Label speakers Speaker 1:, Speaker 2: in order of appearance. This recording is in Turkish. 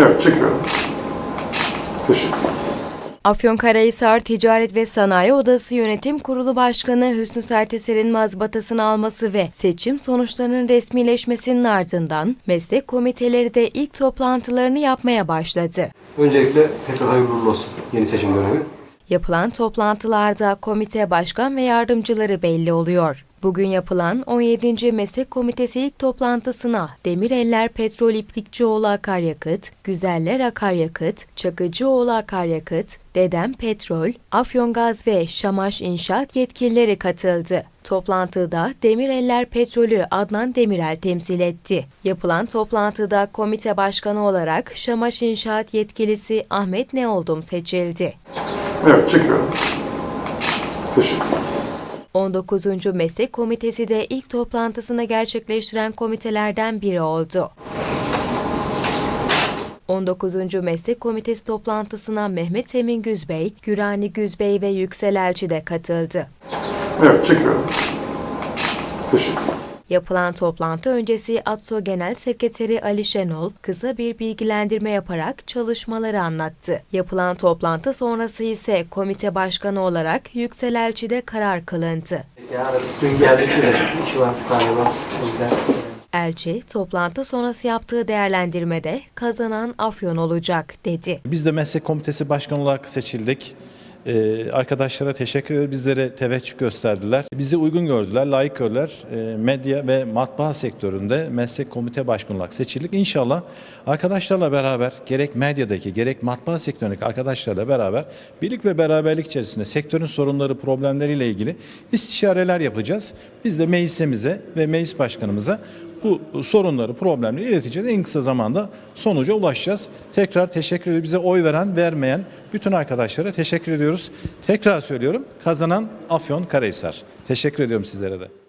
Speaker 1: Evet çekiyorum. Teşekkür ederim.
Speaker 2: Afyonkarahisar Ticaret ve Sanayi Odası Yönetim Kurulu Başkanı Hüsnü Serteser'in mazbatasını alması ve seçim sonuçlarının resmileşmesinin ardından meslek komiteleri de ilk toplantılarını yapmaya başladı.
Speaker 3: Öncelikle tekrar hayırlı uğurlu olsun yeni seçim dönemi.
Speaker 2: Yapılan toplantılarda komite başkan ve yardımcıları belli oluyor. Bugün yapılan 17. Meslek Komitesi ilk toplantısına Demireller Petrol İplikçioğlu Akaryakıt, Güzeller Akaryakıt, Çakıcıoğlu Akaryakıt, Dedem Petrol, Afyongaz ve Şamaş İnşaat yetkilileri katıldı. Toplantıda Demireller Petrolü Adnan Demirel temsil etti. Yapılan toplantıda komite başkanı olarak Şamaş İnşaat yetkilisi Ahmet Neoldum seçildi.
Speaker 1: Evet çekiyorum. Teşekkür ederim.
Speaker 2: 19. Meslek Komitesi de ilk toplantısını gerçekleştiren komitelerden biri oldu. 19. Meslek Komitesi toplantısına Mehmet Emin Güzbey, Gürani Güzbey ve Yüksel Elçi de katıldı.
Speaker 1: Evet çekiyorum. Teşekkür ederim.
Speaker 2: Yapılan toplantı öncesi ATSO Genel Sekreteri Ali Şenol kısa bir bilgilendirme yaparak çalışmaları anlattı. Yapılan toplantı sonrası ise komite başkanı olarak Yüksel Elçi'de karar kılındı.
Speaker 4: Yarın dün geldik de işi var galiba. O yüzden.
Speaker 2: Elçi, toplantı sonrası yaptığı değerlendirmede kazanan Afyon olacak dedi.
Speaker 5: Biz de meslek komitesi başkanı olarak seçildik. Ee, arkadaşlara teşekkür ederim. Bizlere teveccüh gösterdiler. Bizi uygun gördüler, layık gördüler. Ee, medya ve matbaa sektöründe meslek komite başkanı olarak seçildik. İnşallah arkadaşlarla beraber gerek medyadaki gerek matbaa sektöründeki arkadaşlarla beraber birlik ve beraberlik içerisinde sektörün sorunları, problemleriyle ilgili istişareler yapacağız. Biz de meclisimize ve meclis başkanımıza bu sorunları, problemleri ileteceğiz. En kısa zamanda sonuca ulaşacağız. Tekrar teşekkür ediyorum. Bize oy veren, vermeyen bütün arkadaşlara teşekkür ediyoruz. Tekrar söylüyorum. Kazanan Afyon Karahisar. Teşekkür ediyorum sizlere de.